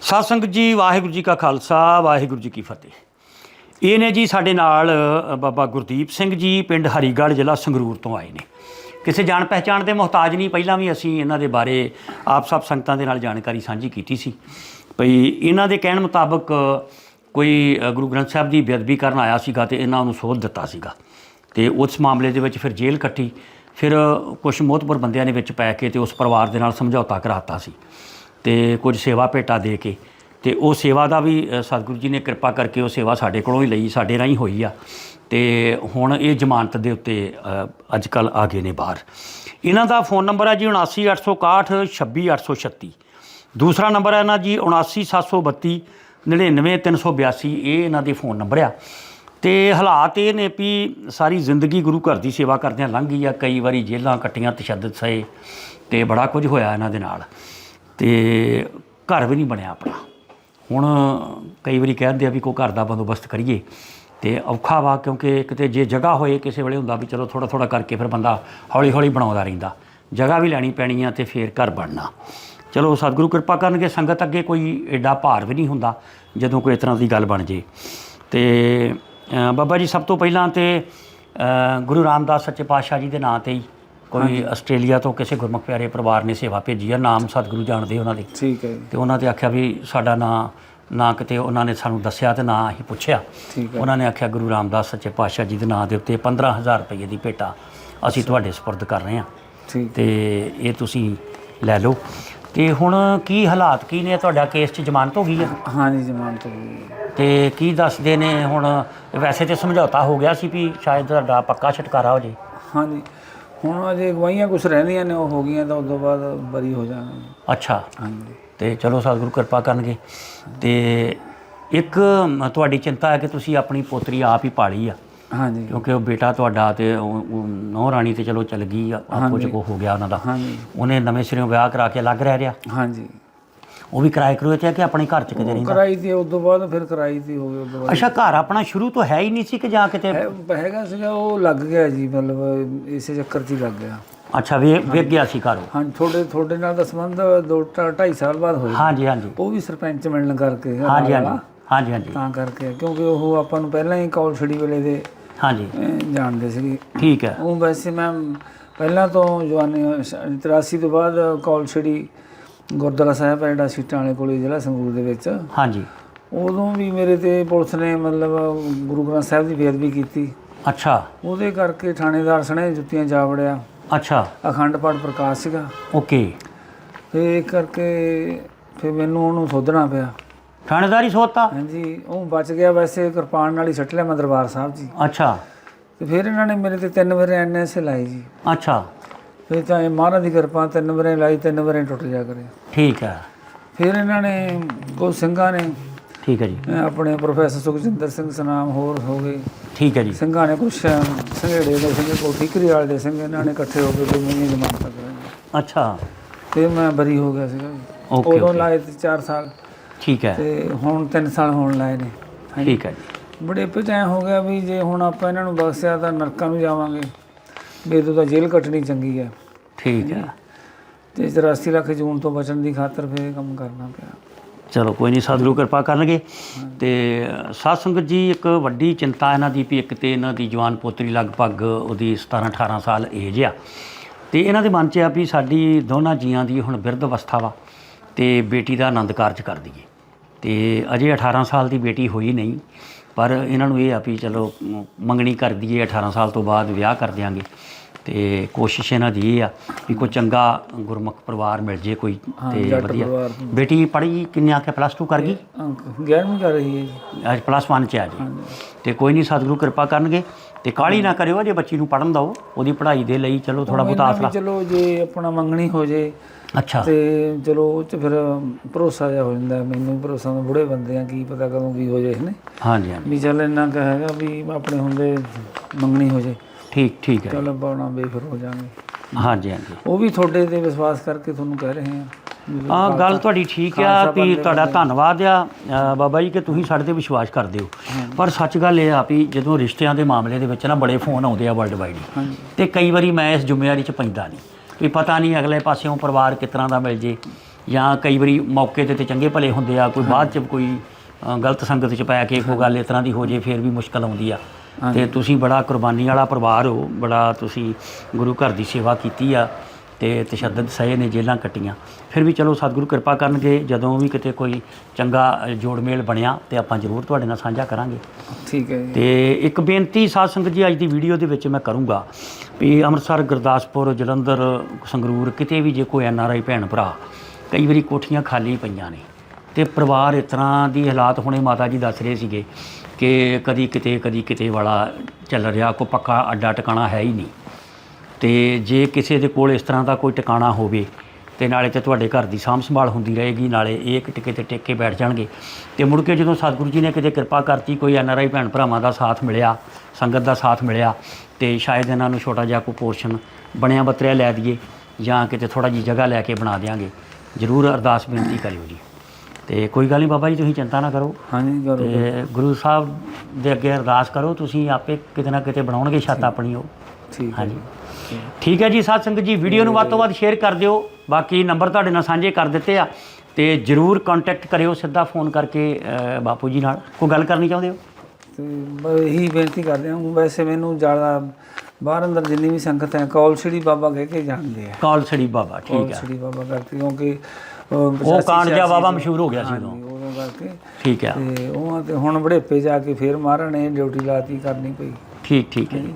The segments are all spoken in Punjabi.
ਸਾਧ ਸੰਗਤ ਜੀ, ਵਾਹਿਗੁਰੂ ਜੀ ਕਾ ਖਾਲਸਾ, ਵਾਹਿਗੁਰੂ ਜੀ ਕੀ ਫਤਿਹ। ਇਹ ਨੇ ਜੀ ਸਾਡੇ ਨਾਲ ਬਾਬਾ ਗੁਰਦੀਪ ਸਿੰਘ ਜੀ, ਪਿੰਡ ਹਰੀਗੜ੍ਹ ਜ਼ਿਲ੍ਹਾ ਸੰਗਰੂਰ ਤੋਂ ਆਏ ਨੇ। ਕਿਸੇ ਜਾਣ ਪਹਿਚਾਣ ਦੇ ਮੁਹਤਾਜ ਨਹੀਂ, ਪਹਿਲਾਂ ਵੀ ਅਸੀਂ ਇਹਨਾਂ ਦੇ ਬਾਰੇ ਆਪ ਸਭ ਸੰਗਤਾਂ ਦੇ ਨਾਲ ਜਾਣਕਾਰੀ ਸਾਂਝੀ ਕੀਤੀ ਸੀ। ਭਈ ਇਹਨਾਂ ਦੇ ਕਹਿਣ ਮੁਤਾਬਕ ਕੋਈ ਗੁਰੂ ਗ੍ਰੰਥ ਸਾਹਿਬ ਦੀ ਬੇਅਦਬੀ ਕਰਨ ਆਇਆ ਸੀਗਾ ਤੇ ਇਹਨਾਂ ਨੂੰ ਸੋਧ ਦਿੱਤਾ ਸੀਗਾ। ਤੇ ਉਸ ਮਾਮਲੇ ਦੇ ਵਿੱਚ ਫਿਰ ਜੇਲ੍ਹ ਕੱਟੀ, ਫਿਰ ਕੁਝ ਮੋਹਤਬਰ ਬੰਦਿਆਂ ਨੇ ਵਿੱਚ ਪੈ ਕੇ ਤੇ ਉਸ ਪਰਿਵਾਰ ਦੇ ਨਾਲ ਸਮਝੌਤਾ ਕਰਾਤਾ ਸੀ। ਤੇ ਕੁਝ ਸੇਵਾ ਭੇਟਾ ਦੇ ਕੇ ਤੇ ਉਹ ਸੇਵਾ ਦਾ ਵੀ ਸਤਿਗੁਰੂ ਜੀ ਨੇ ਕਿਰਪਾ ਕਰਕੇ ਉਹ ਸੇਵਾ ਸਾਡੇ ਕੋਲੋਂ ਹੀ ਲਈ, ਸਾਡੇ ਰਾਹੀਂ ਹੋਈ ਆ। ਤੇ ਹੁਣ ਇਹ ਜ਼ਮਾਨਤ ਦੇ ਉੱਤੇ ਅੱਜ ਕੱਲ ਆ ਗਏ ਨੇ ਬਾਹਰ। ਇਹਨਾਂ ਦਾ ਫੋਨ ਨੰਬਰ ਹੈ ਜੀ 79861 26836 ਦੂਸਰਾ ਨੰਬਰ ਹੈ ਨਾ ਜੀ 79732 99382 ਇਹ ਇਹਨਾਂ ਦੇ ਫੋਨ ਨੰਬਰ ਆ। ਤੇ ਹਾਲਾਤ ਇਹ ਨੇ ਵੀ ਸਾਰੀ ਜ਼ਿੰਦਗੀ ਗੁਰੂ ਘਰ ਦੀ ਸੇਵਾ ਕਰਦਿਆਂ ਲੰਘ ਗਈ ਆ, ਕਈ ਵਾਰੀ ਜੇਲ੍ਹਾਂ ਕੱਟੀਆਂ, ਤਸ਼ੱਦਦ ਸਹੇ, ਤੇ ਬੜਾ ਕੁਝ ਹੋਇਆ ਇਹਨਾਂ ਦੇ ਨਾਲ। ਤੇ ਘਰ ਵੀ ਨਹੀਂ ਬਣਿਆ ਆਪਣਾ। ਹੁਣ ਕਈ ਵਾਰੀ ਕਹਿੰਦੇ ਆ ਵੀ ਕੋਈ ਘਰ ਦਾ ਬੰਦੋਬਸਤ ਕਰੀਏ ਤੇ ਔਖਾ ਵਾ ਕਿਉਂਕਿ ਕਿਤੇ ਜੇ ਜਗ੍ਹਾ ਹੋਏ ਕਿਸੇ ਵੇਲੇ ਹੁੰਦਾ ਵੀ ਚਲੋ ਥੋੜਾ ਥੋੜਾ ਕਰਕੇ ਫਿਰ ਬੰਦਾ ਹੌਲੀ ਹੌਲੀ ਬਣਾਉਂਦਾ ਰਹਿੰਦਾ। ਜਗ੍ਹਾ ਵੀ ਲੈਣੀ ਪੈਣੀ ਆ ਤੇ ਫਿਰ ਘਰ ਬਣਨਾ। ਚਲੋ ਸਤਿਗੁਰੂ ਕਿਰਪਾ ਕਰਨਗੇ, ਸੰਗਤ ਅੱਗੇ ਕੋਈ ਐਡਾ ਭਾਰ ਵੀ ਨਹੀਂ ਹੁੰਦਾ, ਜਦੋਂ ਕੋਈ ਇਸ ਤਰ੍ਹਾਂ ਦੀ ਗੱਲ ਬਣ ਜੇ। ਤੇ ਬਾਬਾ ਜੀ ਸਭ ਤੋਂ ਪਹਿਲਾਂ ਤੇ ਗੁਰੂ ਰਾਮਦਾਸ ਸੱਚੇ ਪਾਤਸ਼ਾਹ ਜੀ ਦੇ ਨਾਂ ਤੇ ਹੀ ਕੋਈ ਆਸਟ੍ਰੇਲੀਆ ਤੋਂ ਕਿਸੇ ਗੁਰਮੁਖ ਪਿਆਰੇ ਪਰਿਵਾਰ ਨੇ ਸੇਵਾ ਭੇਜੀ ਆ ਨਾਮ ਸਤਿਗੁਰੂ ਜਾਣਦੇ ਉਹਨਾਂ ਦੇ। ਠੀਕ ਹੈ ਤੇ ਉਹਨਾਂ ਤੇ ਆਖਿਆ ਵੀ ਸਾਡਾ ਨਾਂ ਨਾ ਕਿਤੇ ਉਹਨਾਂ ਨੇ ਸਾਨੂੰ ਦੱਸਿਆ ਤੇ ਨਾ ਹੀ ਪੁੱਛਿਆ। ਉਹਨਾਂ ਨੇ ਆਖਿਆ ਗੁਰੂ ਰਾਮਦਾਸ ਸੱਚੇ ਪਾਤਸ਼ਾਹ ਜੀ ਦੇ ਨਾਂ ਦੇ ਉੱਤੇ 15000 ਰੁਪਏ ਦੀ ਭੇਟਾ ਅਸੀਂ ਤੁਹਾਡੇ ਸਪੁਰਦ ਕਰ ਰਹੇ ਹਾਂ। ਤੇ ਇਹ ਤੁਸੀਂ ਲੈ ਲਓ। ਤੇ ਹੁਣ ਕੀ ਹਾਲਾਤ ਕੀ ਨੇ ਤੁਹਾਡਾ ਕੇਸ 'ਚ ਜ਼ਮਾਨਤ ਹੋ ਗਈ ਹੈ? ਹਾਂ ਜੀ ਜ਼ਮਾਨਤ ਹੋ ਗਈ ਤੇ ਕੀ ਦੱਸਦੇ ਨੇ ਹੁਣ? ਵੈਸੇ ਤੇ ਸਮਝੌਤਾ ਹੋ ਗਿਆ ਸੀ ਵੀ ਸ਼ਾਇਦ ਤੁਹਾਡਾ ਪੱਕਾ ਛੁਟਕਾਰਾ ਹੋ ਜੇ। ਹਾਂ ਜੀ ਹੁਣ ਅਜੇ ਗਵਾਹੀਆਂ ਕੁਝ ਰਹਿੰਦੀਆਂ ਨੇ ਉਹ ਹੋ ਗਈਆਂ ਤਾਂ ਉਸ ਤੋਂ ਬਾਅਦ ਬਰੀ ਹੋ ਜਾਣਗੇ ਅੱਛਾ। ਹਾਂ ਜੀ ਤੇ ਚਲੋ ਸਤਿਗੁਰੂ ਕਿਰਪਾ ਕਰਨਗੇ। ਤੇ ਇੱਕ ਤੁਹਾਡੀ ਚਿੰਤਾ ਹੈ ਕਿ ਤੁਸੀਂ ਆਪਣੀ ਪੋਤਰੀ ਆਪ ਹੀ ਪਾਲੀ ਆ। ਹਾਂ ਜੀ ਕਿਉਂਕਿ ਉਹ ਬੇਟਾ ਤੁਹਾਡਾ ਤੇ ਨੌ ਰਾਣੀ ਤੇ ਚਲੋ ਚਲ ਗਈ ਆ, ਆਪੋ ਚ ਕੋ ਹੋ ਗਿਆ ਉਹਨਾਂ ਦਾ। ਹਾਂ ਜੀ ਉਹਨੇ ਨਵੇਂ ਸਿਰੋਂ ਵਿਆਹ ਕਰਾ ਕੇ ਅਲੱਗ ਰਹਿ ਰਿਹਾ। ਹਾਂ ਜੀ ਉਹ ਵੀ ਕਿਰਾਏ ਕਰੋਏ ਤੇ ਆ ਕਿ ਆਪਣੇ ਘਰ ਚ ਕਿਤੇ ਰਹਿੰਦਾ? ਕਰਾਈ ਤੇ ਉਸ ਤੋਂ ਬਾਅਦ ਫਿਰ ਕਰਾਈ ਤੇ ਹੋ ਗਈ ਉਸ ਤੋਂ ਬਾਅਦ। ਅੱਛਾ ਘਰ ਆਪਣਾ ਸ਼ੁਰੂ ਤੋਂ ਹੈ ਹੀ ਨਹੀਂ ਸੀ ਕਿ ਜਾਂ ਕਿਤੇ ਹੈ- ਹੈਗਾ ਸੀਗਾ ਉਹ ਲੱਗ ਗਿਆ ਜੀ ਮਤਲਬ ਇਸੇ ਚੱਕਰ 'ਚ ਹੀ ਲੱਗ ਗਿਆ। ਅੱਛਾ ਵੇ ਵੇਖ ਗਿਆ ਸੀ ਘਰੋਂ ਹਾਂ ਤੁਹਾਡੇ ਤੁਹਾਡੇ ਨਾਲ ਦਾ ਸੰਬੰਧ ਦੋ ਢਾ- ਢਾਈ ਸਾਲ ਬਾਅਦ ਹੋਇਆ। ਹਾਂਜੀ ਹਾਂਜੀ। ਉਹ ਵੀ ਸਰਪੰਚ ਮਿਲਣ ਕਰਕੇ ਹਾਂਜੀ ਵਾਲਾ। ਹਾਂਜੀ ਹਾਂਜੀ ਹਾਂਜੀ। ਤਾਂ ਕਰਕੇ ਕਿਉਂਕਿ ਉਹ ਆਪਾਂ ਨੂੰ ਪਹਿਲਾਂ ਹੀ ਕੌਲ ਛੜੀ ਵੇਲੇ ਦੇ ਹਾਂਜੀ। ਅਹ, ਜਾਣਦੇ ਸੀਗੇ। ਠੀਕ ਹੈ। ਉਹ ਵੈਸੇ ਮੈਂ ਪਹਿਲਾਂ ਤੋਂ ਜਵਾਨੀ 83 ਤੋਂ ਬਾਅਦ ਕੌਲ ਛੜੀ। ਗੁਰਦੁਆਰਾ ਸਾਹਿਬ ਹੈ ਜਿਹੜਾ ਸੀਟਾਂ ਵਾਲੇ ਕੋਲੇ ਜ਼ਿਲ੍ਹਾ ਸੰਗਰੂਰ ਦੇ ਵਿੱਚ। ਹਾਂਜੀ। ਉਦੋਂ ਵੀ ਮੇਰੇ ਤੇ ਪੁਲਿਸ ਨੇ ਮਤਲਬ ਗੁਰੂ ਗ੍ਰੰਥ ਸਾਹਿਬ ਦੀ ਬੇਅਦਬੀ ਕੀਤੀ। ਅੱਛਾ। ਉਹਦੇ ਕਰਕੇ ਥਾਣੇਦਾਰ ਸਣੇ ਜੁੱਤੀਆਂ ਜਾ ਵੜਿਆ। ਅੱਛਾ। ਅਖੰਡ ਪਾਠ ਪ੍ਰਕਾਸ਼ ਸੀਗਾ। ਓਕੇ। ਫਿਰ ਇਹ ਕਰਕੇ ਫਿਰ ਮੈਨੂੰ ਉਹਨੂੰ ਸੋਧਣਾ ਪਿਆ। ਥਾਣੇਦਾਰੀ ਸੋਤਾ ਹਾਂਜੀ ਉਹ ਬਚ ਗਿਆ ਵੈਸੇ ਕਿਰਪਾਨ ਨਾਲ ਹੀ ਸੱਟ ਲਿਆ ਮੈਂ ਦਰਬਾਰ ਸਾਹਿਬ ਜੀ। ਅੱਛਾ। ਤੇ ਫਿਰ ਇਹਨਾਂ ਨੇ ਮੇਰੇ ਤੇ ਤਿੰਨ ਵਾਰ ਐਨਐਸਏ ਲਾਈ ਜੀ। ਅੱਛਾ। ਫਿਰ ਤਾਂ ਇਹ ਮਹਾਰਾਜ ਦੀ ਕਿਰਪਾ ਤਿੰਨ ਵਾਰੇ ਲਾਈ ਤਿੰਨ ਵਾਰੇ ਟੁੱਟ ਜਾ ਕਰੇ। ਠੀਕ ਹੈ ਫਿਰ ਇਹਨਾਂ ਨੇ ਕੋ ਸਿੰਘਾਂ ਨੇ ਠੀਕ ਹੈ ਜੀ। ਆਪਣੇ ਪ੍ਰੋਫੈਸਰ ਸੁਖਜਿੰਦਰ ਸਿੰਘ ਸਨਾਮ ਹੋਰ ਹੋ ਗਏ। ਠੀਕ ਹੈ ਜੀ। ਸਿੰਘਾਂ ਨੇ ਕੁਛ ਸੰਘੇੜੇ ਦੇ ਸਿੰਘ ਕੋ ਠੀਕਰੀ ਵਾਲੇ ਦੇ ਸਿੰਘ ਇਹਨਾਂ ਨੇ ਇਕੱਠੇ ਹੋ ਕੇ ਕੋਈ ਮੈਨੂੰ ਜ਼ਮਾਨਤ ਕਰਾਈ ਅੱਛਾ। ਤੇ ਮੈਂ ਬਰੀ ਹੋ ਗਿਆ ਸੀਗਾ ਓਕੇ ਉਦੋਂ ਲਾਏ ਤੇ 4 ਸਾਲ। ਠੀਕ ਹੈ ਤੇ ਹੁਣ 3 ਸਾਲ ਹੋਣ ਲਾਏ ਨੇ। ਠੀਕ ਹੈ ਜੀ। ਬੜੇ ਪਚਾਇ ਹੋ ਗਿਆ ਵੀ ਜੇ ਹੁਣ ਆਪਾਂ ਇਹਨਾਂ ਨੂੰ ਬਖਸ਼ਿਆ ਤਾਂ ਨਰਕਾਂ ਨੂੰ ਜਾਵਾਂਗੇ। ਵੀ ਉਦੋਂ ਤਾਂ ਜੇਲ੍ਹ ਕੱਟਣੀ ਚੰਗੀ ਹੈ ਠੀਕ ਹੈ ਤੇ 84 ਲੱਖ ਜੂਨ ਤੋਂ ਬਚਣ ਦੀ ਖਾਤਰ ਫਿਰ ਇਹ ਕੰਮ ਕਰਨਾ ਪਿਆ। ਚਲੋ ਕੋਈ ਨਹੀਂ ਸਤਿਗੁਰੂ ਕਿਰਪਾ ਕਰਨਗੇ। ਤੇ ਸਾਧ ਸੰਗਤ ਜੀ ਇੱਕ ਵੱਡੀ ਚਿੰਤਾ ਇਹਨਾਂ ਦੀ ਵੀ ਇੱਕ ਤੇ ਇਹਨਾਂ ਦੀ ਜਵਾਨ ਪੋਤਰੀ ਲਗਭਗ ਉਹਦੀ 17 18 ਸਾਲ ਏਜ ਆ। ਤੇ ਇਹਨਾਂ ਦੇ ਮਨ 'ਚ ਆ ਵੀ ਸਾਡੀ ਦੋਨਾਂ ਜੀਆਂ ਦੀ ਹੁਣ ਬਿਰਧ ਅਵਸਥਾ ਵਾ ਤੇ ਬੇਟੀ ਦਾ ਆਨੰਦ ਕਾਰਜ ਕਰ ਦਈਏ ਤੇ ਅਜੇ 18 ਸਾਲ ਦੀ ਬੇਟੀ ਹੋਈ ਨਹੀਂ ਪਰ ਇਹਨਾਂ ਨੂੰ ਇਹ ਆ ਵੀ ਚਲੋ ਮੰਗਣੀ ਕਰ ਦਈਏ 18 ਸਾਲ ਤੋਂ ਬਾਅਦ ਵਿਆਹ ਕਰ ਦਿਆਂਗੇ। ਤੇ ਕੋਸ਼ਿਸ਼ ਇਹਨਾਂ ਦੀ ਇਹ ਆ ਵੀ ਕੋਈ ਚੰਗਾ ਗੁਰਮੁਖ ਪਰਿਵਾਰ ਮਿਲ ਜੇ ਕੋਈ ਤੇ ਵਧੀਆ। ਬੇਟੀ ਪੜ੍ਹੀ ਕਿੰਨੇ ਆਖਿਆ ਪਲੱਸ 2 ਕਰ ਗਈ? ਅੰਕ 11ਵੀਂ ਕਰ ਰਹੀ ਹੈ ਅੱਜ ਪਲੱਸ 1 ਚ ਆ ਜੀ। ਤੇ ਕੋਈ ਨਹੀਂ ਸਤਿਗੁਰੂ ਕਿਰਪਾ ਕਰਨਗੇ। ਤੇ ਕਾਲੀ ਨਾ ਕਰਿਓ ਜੇ ਬੱਚੀ ਨੂੰ ਪੜਨ ਦਿਓ ਉਹਦੀ ਪੜ੍ਹਾਈ ਦੇ ਲਈ ਚਲੋ ਥੋੜਾ ਬਹੁਤ ਆਸਰਾ। ਚਲੋ ਜੇ ਆਪਣਾ ਮੰਗਣੀ ਹੋ ਜੇ ਅੱਛਾ। ਤੇ ਚਲੋ ਉਹ ਚ ਫਿਰ ਭਰੋਸਾ ਜਿਹਾ ਹੋ ਜਾਂਦਾ ਮੈਨੂੰ ਭਰੋਸਾ ਤਾਂ ਬੁੜੇ ਬੰਦੇ ਆ ਕੀ ਪਤਾ ਕਦੋਂ ਕੀ ਹੋ ਜੇ ਇਹਨੇ ਹਾਂਜੀ ਹਾਂਜੀ। ਵੀ ਚੱਲ ਇੰਨਾ ਕੁ ਹੈਗਾ ਵੀ ਆਪਣੇ ਹੁੰਦੇ ਮੰਗਣੀ ਹੋ ਜੇ। ਠੀਕ ਠੀਕ ਹੈ। ਚੱਲ ਪਾਉਣਾ ਬੇਫਰ ਹੋ ਜਾਵਾਂਗੇ। ਹਾਂਜੀ ਹਾਂਜੀ। ਉਹ ਵੀ ਤੁਹਾਡੇ ਤੇ ਵਿਸ਼ਵਾਸ ਕਰਕੇ ਤੁਹਾਨੂੰ ਕਹਿ ਰਹੇ ਆ। ਆ ਗੱਲ ਤੁਹਾਡੀ ਠੀਕ ਆ ਵੀ ਤੁਹਾਡਾ ਧੰਨਵਾਦ ਆ ਅ, ਬਾਬਾ ਜੀ ਕਿ ਤੁਸੀਂ ਸਾਡੇ ਤੇ ਵਿਸ਼ਵਾਸ ਕਰਦੇ ਹੋ। ਪਰ ਸੱਚ ਗੱਲ ਇਹ ਆ ਵੀ ਜਦੋਂ ਰਿਸ਼ਤਿਆਂ ਦੇ ਮਾਮਲੇ ਦੇ ਵਿੱਚ ਨਾ ਬੜੇ ਫੋਨ ਆਉਂਦੇ ਆ ਵਰਲਡ ਵਾਈਡ ਤੇ ਕਈ ਵਾਰੀ ਮੈਂ ਇਸ ਜ਼ਿੰਮੇਵਾਰੀ 'ਚ ਪੈਂਦਾ ਨਹੀਂ। ਵੀ ਪਤਾ ਨਹੀਂ ਅਗਲੇ ਪਾਸਿਓਂ ਪਰਿਵਾਰ ਕਿਸ ਤਰ੍ਹਾਂ ਦਾ ਮਿਲ ਜੇ ਜਾਂ ਕਈ ਵਾਰੀ ਮੌਕੇ ਤੇ ਤੇ ਚੰਗੇ ਭਲੇ ਹੁੰਦੇ ਆ ਕੋਈ ਬਾਅਦ ਚ ਕੋਈ ਅ, ਗਲਤ ਸੰਗਤ ਚ ਪੈ ਕੇ ਕੋਈ ਗੱਲ ਇਸ ਤਰ੍ਹਾਂ ਦੀ ਹੋ ਜੇ ਫਿਰ ਵੀ ਮੁਸ਼ਕਲ ਆਉਂਦੀ ਆ। ਤੇ ਤੁਸੀਂ ਬੜਾ ਕੁਰਬਾਨੀ ਵਾਲਾ ਪਰਿਵਾਰ ਹੋ ਬੜਾ ਤੁਸੀਂ ਗੁਰੂ ਘਰ ਦੀ ਸੇਵਾ ਕੀਤੀ ਆ। ਤੇ ਤਸ਼ੱਦਦ ਸਹੇ ਨੇ ਜੇਲਾਂ ਕੱਟੀਆਂ। ਫਿਰ ਵੀ ਚਲੋ ਸਤਿਗੁਰੂ ਕਿਰਪਾ ਕਰਨਗੇ ਜਦੋਂ ਵੀ ਕਿਤੇ ਕੋਈ ਚੰਗਾ ਅ, ਜੋੜ-ਮੇਲ ਬਣਿਆ ਤੇ ਆਪਾਂ ਜ਼ਰੂਰ ਤੁਹਾਡੇ ਨਾਲ ਸਾਂਝਾ ਕਰਾਂਗੇ। ਠੀਕ ਹੈ ਤੇ ਇੱਕ ਬੇਨਤੀ ਸਾਧ ਸੰਗਤ ਜੀ ਅੱਜ ਦੀ ਵੀਡੀਓ ਦੇ ਵਿੱਚ ਮੈਂ ਕਰੂੰਗਾ ਵੀ ਅੰਮ੍ਰਿਤਸਰ ਗੁਰਦਾਸਪੁਰ ਜਲੰਧਰ ਸੰਗਰੂਰ ਕਿਤੇ ਵੀ ਜੇ ਕੋਈ ਐਨ ਆਰ ਆਈ ਭੈਣ ਭਰਾ ਕਈ ਵਾਰੀ ਕੋਠੀਆਂ ਖਾਲੀ ਪਈਆਂ ਨੇ ਤੇ ਪਰਿਵਾਰ ਇਸ ਤਰ੍ਹਾਂ ਦੀ ਹਾਲਾਤ ਹੁਣੇ ਮਾਤਾ ਜੀ ਦੱਸ ਰਹੇ ਸੀਗੇ ਕਿ ਕਦੀ ਕਿਤੇ ਕਦੀ ਕਿਤੇ ਵਾਲਾ ਚੱਲ ਰਿਹਾ ਕੋਈ ਪੱਕਾ ਅੱਡਾ ਟਿਕਾਣਾ ਹੈ ਹੀ ਨਹੀਂ। ਤੇ ਜੇ ਕਿਸੇ ਦੇ ਕੋਲ ਇਸ ਤਰ੍ਹਾਂ ਦਾ ਕੋਈ ਟਿਕਾਣਾ ਹੋਵੇ ਤੇ ਨਾਲੇ ਤੇ ਤੁਹਾਡੇ ਘਰ ਦੀ ਸਾਂਭ ਸੰਭਾਲ ਹੁੰਦੀ ਰਹੇਗੀ ਨਾਲੇ ਇਹ ਇੱਕ ਟਿਕੇ ਤੇ ਟਿਕ ਕੇ ਬੈਠ ਜਾਣਗੇ। ਤੇ ਮੁੜ ਕੇ ਜਦੋਂ ਸਤਿਗੁਰੂ ਜੀ ਨੇ ਕਿਤੇ ਕਿਰਪਾ ਕਰਤੀ ਕੋਈ ਐਨ ਆਰ ਆਈ ਭੈਣ ਭਰਾਵਾਂ ਦਾ ਸਾਥ ਮਿਲਿਆ ਸੰਗਤ ਦਾ ਸਾਥ ਮਿਲਿਆ ਤੇ ਸ਼ਾਇਦ ਇਹਨਾਂ ਨੂੰ ਛੋਟਾ ਜਿਹਾ ਕੋਈ ਪੋਰਸ਼ਨ ਬਣਿਆ ਬਤਰਿਆ ਲੈ ਦਈਏ ਜਾਂ ਕਿਤੇ ਥੋੜਾ ਜਿਹੀ ਜਗ੍ਹਾ ਲੈ ਕੇ ਬਣਾ ਦਿਆਂਗੇ। ਜ਼ਰੂਰ ਅਰਦਾਸ ਬੇਨਤੀ ਕਰਿਓ ਜੀ। ਤੇ ਕੋਈ ਗੱਲ ਨਹੀਂ ਬਾਬਾ ਜੀ ਤੁਸੀਂ ਚਿੰਤਾ ਨਾ ਕਰੋ। ਹਾਂਜੀ ਤੇ ਗੁਰੂ ਸਾਹਿਬ ਦੇ ਅੱਗੇ ਅਰਦਾਸ ਕਰੋ ਤੁਸੀਂ ਆਪੇ ਕਿਤੇ ਨਾ ਕਿਤੇ ਬਣਾਉਣਗੇ ਛੱਤ ਆਪਣੀ ਉਹ। ਠੀਕ ਹੈ ਹਾਂਜੀ। ਠੀਕ ਹੈ ਜੀ ਸਾਧ ਸੰਗਤ ਜੀ ਵੀਡੀਓ ਨੂੰ ਵੱਧ ਤੋਂ ਵੱਧ ਸ਼ੇਅਰ ਕਰ ਦਿਓ। ਬਾਕੀ ਨੰਬਰ ਤੁਹਾਡੇ ਨਾਲ ਸਾਂਝੇ ਕਰ ਦਿੱਤੇ ਆ। ਤੇ ਜਰੂਰ ਕੰਟੈਕਟ ਕਰਿਓ ਸਿੱਧਾ ਫੋਨ ਕਰਕੇ ਅ, ਬਾਪੂ ਜੀ ਨਾਲ। ਕੋਈ ਗੱਲ ਕਰਨੀ ਚਾਹੁੰਦੇ ਹੋ? ਤੇ ਬਸ ਇਹੀ ਬੇਨਤੀ ਕਰਦੇ ਹਾਂ ਵੈਸੇ ਮੈਨੂੰ ਜ਼ਿਆਦਾ ਬਾਹਰ ਅੰਦਰ ਜਿੰਨੀ ਵੀ ਸੰਗਤ ਹੈ ਕੌਲਸੜੀ ਬਾਬਾ ਕਹਿ ਕੇ ਜਾਣਦੇ ਆ ਕਾਲ ਸੜੀ ਬਾਬਾ ਠੀਕ ਹੈ। ਕੌਲਸੜੀ ਬਾਬਾ ਕਰਕੇ ਕਿਉਂਕਿ ਉਹ ਉਹ 85 ਕਾਂਡਜਾ ਬਾਬਾ। ਮਸ਼ਹੂਰ ਹੋ ਗਿਆ ਸੀ ਉਦੋਂ ਹਾਂਜੀ, ਉਦੋਂ। ਕਰਕੇ। ਠੀਕ ਹੈ। ਤੇ ਉਹ ਤੇ ਹੁਣ ਬੜੇਪੇ ਜਾ ਕੇ ਫੇਰ ਮਹਾਰਾਜ ਨੇ ਡਿਊਟੀ ਲਾਤੀ ਕਰਨੀ ਪਈ। ਠੀਕ ਠੀਕ ਹੈ। ਜੀ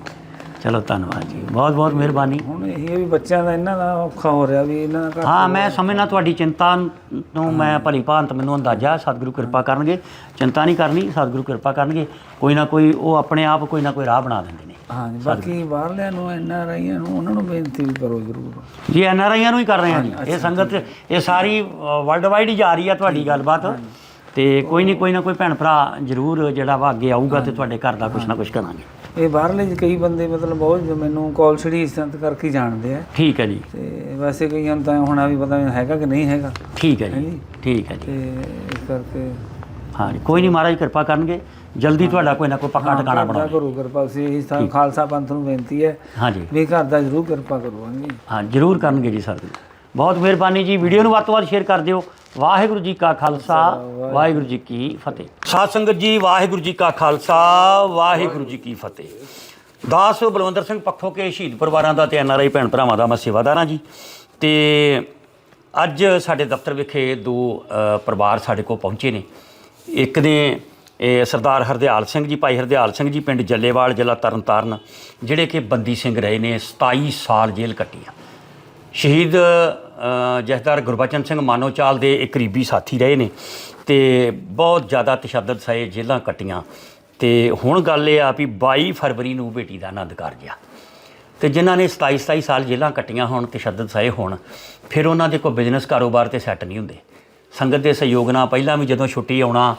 ਚਲੋ ਧੰਨਵਾਦ ਜੀ। ਬਹੁਤ ਬਹੁਤ ਮਿਹਰਬਾਨੀ। ਹੁਣ ਇਹ ਹੈ ਵੀ ਬੱਚਿਆਂ ਦਾ ਇਹਨਾਂ ਦਾ ਔਖਾ ਹੋ ਰਿਹਾ ਵੀ ਇਹਨਾਂ ਦਾ ਹਾਂ ਮੈਂ ਸਮਝਣਾ ਤੁਹਾਡੀ ਚਿੰਤਾ ਨੂੰ ਮੈਂ ਭਲੀ ਭਾਂਤ ਮੈਨੂੰ ਅੰਦਾਜ਼ਾ ਸਤਿਗੁਰੂ ਕਿਰਪਾ ਕਰਨਗੇ। ਚਿੰਤਾ ਨਹੀਂ ਕਰਨੀ ਸਤਿਗੁਰੂ ਕਿਰਪਾ ਕਰਨਗੇ। ਕੋਈ ਨਾ ਕੋਈ ਉਹ ਆਪਣੇ ਆਪ ਕੋਈ ਨਾ ਕੋਈ ਰਾਹ ਬਣਾ ਦਿੰਦੇ ਨੇ। ਹਾਂਜੀ ਬਾਕੀ ਬਾਹਰਲਿਆਂ ਨੂੰ ਇਹਨਾਂ ਰਾਈਆਂ ਨੂੰ ਉਹਨਾਂ ਨੂੰ ਬੇਨਤੀ ਵੀ ਕਰੋ ਜ਼ਰੂਰ। ਜੀ ਐਨ ਆਰ ਆਈਆਂ ਨੂੰ ਹੀ ਕਰ ਰਹੇ ਹਾਂ ਜੀ। ਇਹ ਸੰਗਤ ਇਹ ਸਾਰੀ ਵਰਲਡ ਵਾਈਡ ਹੀ ਜਾ ਰਹੀ ਆ ਤੁਹਾਡੀ ਗੱਲਬਾਤ। ਤੇ ਕੋਈ ਨਹੀਂ ਕੋਈ ਨਾ ਕੋਈ ਭੈਣ ਭਰਾ ਜ਼ਰੂਰ ਜਿਹੜਾ ਵਾ ਅੱਗੇ ਆਊਗਾ ਤੇ ਤੁਹਾਡੇ ਘਰ ਦਾ ਕੁਝ ਨਾ ਕੁਝ ਕਰਾਂਗੇ। ਇਹ ਬਾਹਰਲੇ ਕਈ ਬੰਦੇ ਮਤਲਬ ਬਹੁਤ ਜੋ ਮੈਨੂੰ ਕੌਲਸੜੀ ਇਸ ਤਰ੍ਹਾਂ ਕਰਕੇ ਜਾਣਦੇ ਆ। ਠੀਕ ਹੈ ਜੀ। ਤੇ ਵੈਸੇ ਕਈਆਂ ਨੂੰ ਤਾਂ ਹੋਣਾ ਵੀ ਪਤਾ ਨਹੀਂ ਹੈਗਾ ਕਿ ਨਹੀਂ ਹੈਗਾ। ਠੀਕ ਹੈ ਜੀ ਠੀਕ ਹੈ ਜੀ। ਤੇ ਇਸ ਕਰਕੇ ਹਾਂ ਕੋਈ ਨਹੀਂ ਮਹਾਰਾਜ ਕਿਰਪਾ ਕਰਨਗੇ। ਜਲਦੀ ਤੁਹਾਡਾ ਕੋਈ ਨਾ ਕੋਈ ਪੱਕਾ ਟਿਕਾਣਾ ਬਣਾਓ। ਕਰੋ ਕਿਰਪਾ ਸੀ ਇਸ ਤਰ੍ਹਾਂ ਖਾਲਸਾ ਪੰਥ ਨੂੰ ਬੇਨਤੀ ਹੈ ਹਾਂ ਜੀ। ਵੀ ਘਰ ਦਾ ਜ਼ਰੂਰ ਕਿਰਪਾ ਕਰੋ ਹਾਂਜੀ ਹਾਂ ਜ਼ਰੂਰ ਕਰਨਗੇ ਜੀ ਸਰ। ਬਹੁਤ ਮਿਹਰਬਾਨੀ ਜੀ। ਵੀਡੀਓ ਨੂੰ ਵੱਧ ਤੋਂ ਵੱਧ ਸ਼ੇਅਰ ਕਰ ਦਿਓ। ਵਾਹਿਗੁਰੂ ਜੀ ਕਾ ਖਾਲਸਾ ਵਾਹਿਗੁਰੂ ਜੀ ਕੀ ਫਤਿਹ। ਸਾਧ ਸੰਗਤ ਜੀ ਵਾਹਿਗੁਰੂ ਜੀ ਕਾ ਖਾਲਸਾ ਵਾਹਿਗੁਰੂ ਜੀ ਕੀ ਫਤਿਹ। ਦਾਸ ਬਲਵੰਦਰ ਸਿੰਘ ਪੱਖੋ ਕੇ ਸ਼ਹੀਦ ਪਰਿਵਾਰਾਂ ਦਾ ਤੇ ਐਨਆਰਆਈ ਭੈਣ ਭਰਾਵਾਂ ਦਾ ਮੈਂ ਸੇਵਾਦਾਰ ਹਾਂ ਜੀ। ਤੇ ਅੱਜ ਸਾਡੇ ਦਫ਼ਤਰ ਵਿਖੇ ਦੋ ਪਰਿਵਾਰ ਸਾਡੇ ਕੋਲ ਪਹੁੰਚੇ ਨੇ। ਇੱਕ ਨੇ ਇਹ ਸਰਦਾਰ ਹਰਦਿਆਲ ਸਿੰਘ ਜੀ ਭਾਈ ਹਰਦਿਆਲ ਸਿੰਘ ਜੀ ਪਿੰਡ ਜੱਲੇਵਾਲ ਜ਼ਿਲ੍ਹਾ ਤਰਨਤਾਰਨ ਜਿਹੜੇ ਕਿ ਬੰਦੀ ਸਿੰਘ ਰਹੇ ਨੇ 27 ਸਾਲ ਜੇਲ੍ਹ ਕੱਟੀ ਆ ਸ਼ਹੀਦ ਜਥੇਦਾਰ ਗੁਰਬਚਨ ਸਿੰਘ ਮਾਨੋਚਾਲ ਦੇ ਇੱਕ ਕਰੀਬੀ ਸਾਥੀ ਰਹੇ ਨੇ ਤੇ ਬਹੁਤ ਜ਼ਿਆਦਾ ਤਸ਼ੱਦਦ ਸਹੇ ਜੇਲ੍ਹਾਂ ਕੱਟੀਆਂ। ਤੇ ਹੁਣ ਗੱਲ ਇਹ ਆ ਵੀ 22 ਫਰਵਰੀ ਨੂੰ ਬੇਟੀ ਦਾ ਆਨੰਦ ਕਾਰਜ ਆ। ਤੇ ਜਿਨ੍ਹਾਂ ਨੇ 27 27 ਸਾਲ ਜੇਲ੍ਹਾਂ ਕੱਟੀਆਂ ਹੋਣ, ਤਸ਼ੱਦਦ ਸਹੇ ਹੋਣ, ਫਿਰ ਉਹਨਾਂ ਦੇ ਕੋਈ ਬਿਜ਼ਨਸ ਕਾਰੋਬਾਰ ਤੇ ਸੈੱਟ ਨਹੀਂ ਹੁੰਦੇ। ਸੰਗਤ ਦੇ ਸਹਿਯੋਗ ਨਾਲ ਪਹਿਲਾਂ ਵੀ ਜਦੋਂ ਛੁੱਟੀ ਆਉਣਾ